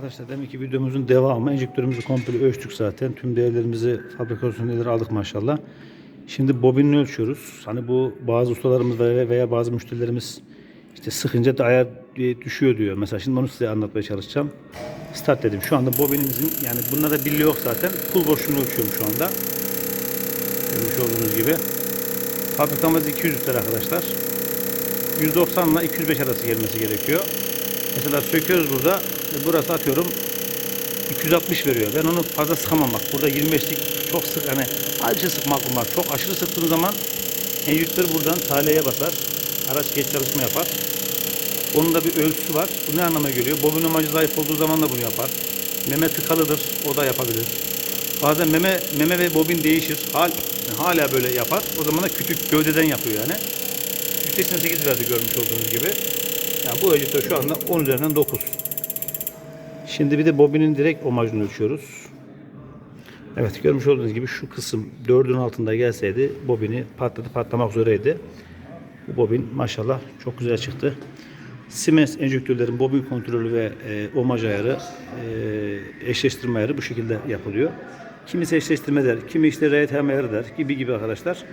arkadaşlar demek ki videomuzun devamı. Enjektörümüzü komple ölçtük zaten. Tüm değerlerimizi fabrikasyon değerleri aldık maşallah. Şimdi bobinini ölçüyoruz. Hani bu bazı ustalarımız veya, bazı müşterilerimiz işte sıkınca da ayar düşüyor diyor. Mesela şimdi onu size anlatmaya çalışacağım. Start dedim. Şu anda bobinimizin yani bunlarda billi yok zaten. Full boşluğunu ölçüyorum şu anda. Görmüş olduğunuz gibi. Fabrikamız 200 lira arkadaşlar. 190 ile 205 arası gelmesi gerekiyor. Mesela söküyoruz burada. Burası atıyorum 260 veriyor. Ben onu fazla sıkamam bak. Burada 25'lik çok sık hani azıcık sıkmak bunlar. Çok aşırı sıktığım zaman enjektör buradan taleye basar. Araç geç çalışma yapar. Onun da bir ölçüsü var. Bu ne anlama geliyor? Bobin amacı zayıf olduğu zaman da bunu yapar. Meme tıkalıdır. O da yapabilir. Bazen meme meme ve bobin değişir. Hal, hala böyle yapar. O zaman da küçük gövdeden yapıyor yani. 188 verdi görmüş olduğunuz gibi. Yani bu enjektör şu anda 10 üzerinden 9. Şimdi bir de bobinin direkt omajını ölçüyoruz. Evet görmüş olduğunuz gibi şu kısım 4'ün altında gelseydi bobini patladı patlamak üzereydi. Bu bobin maşallah çok güzel çıktı. Siemens enjektörlerin bobin kontrolü ve e, omaj ayarı, e, eşleştirme ayarı bu şekilde yapılıyor. Kimisi eşleştirme der, kimi işte RTM ayarı der gibi gibi arkadaşlar.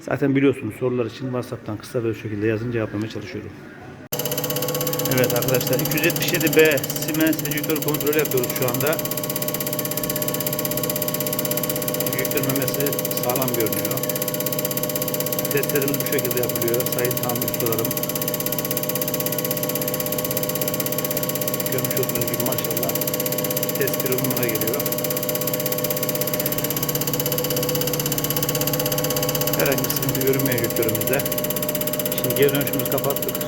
Zaten biliyorsunuz sorular için WhatsApp'tan kısa ve şekilde yazın cevaplamaya çalışıyorum. Evet arkadaşlar 277B Siemens enjektör kontrolü yapıyoruz şu anda. Enjektör memesi sağlam görünüyor. Testlerimiz bu şekilde yapılıyor. Sayın tamir ustalarım. Görmüş olduğunuz gibi maşallah. Test numara geliyor. Herhangi bir sıkıntı görünmüyor enjektörümüzde. Şimdi geri dönüşümüzü kapattık.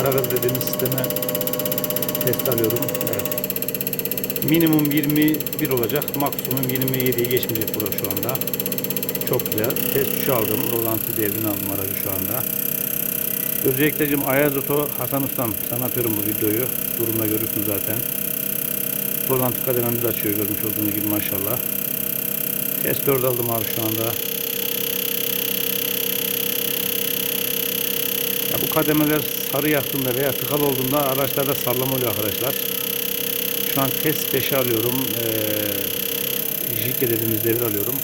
Ara gaz dediğimiz sisteme test alıyorum. Evet. Minimum 21 olacak. Maksimum 27'yi geçmeyecek burada şu anda. Çok güzel. Test tuşu aldım. Rolanti devrini aldım aracı şu anda. Özellikle Ayaz Oto Hasan Ustam sana atıyorum bu videoyu. Durumda görürsün zaten. Rolanti kadememizi açıyor görmüş olduğunuz gibi maşallah. Test 4 aldım abi şu anda. Ya bu kademeler sarı yaktığında veya tıkalı olduğunda araçlarda sallama oluyor arkadaşlar. Şu an test 5'i alıyorum. Ee, Jike dediğimiz devir alıyorum.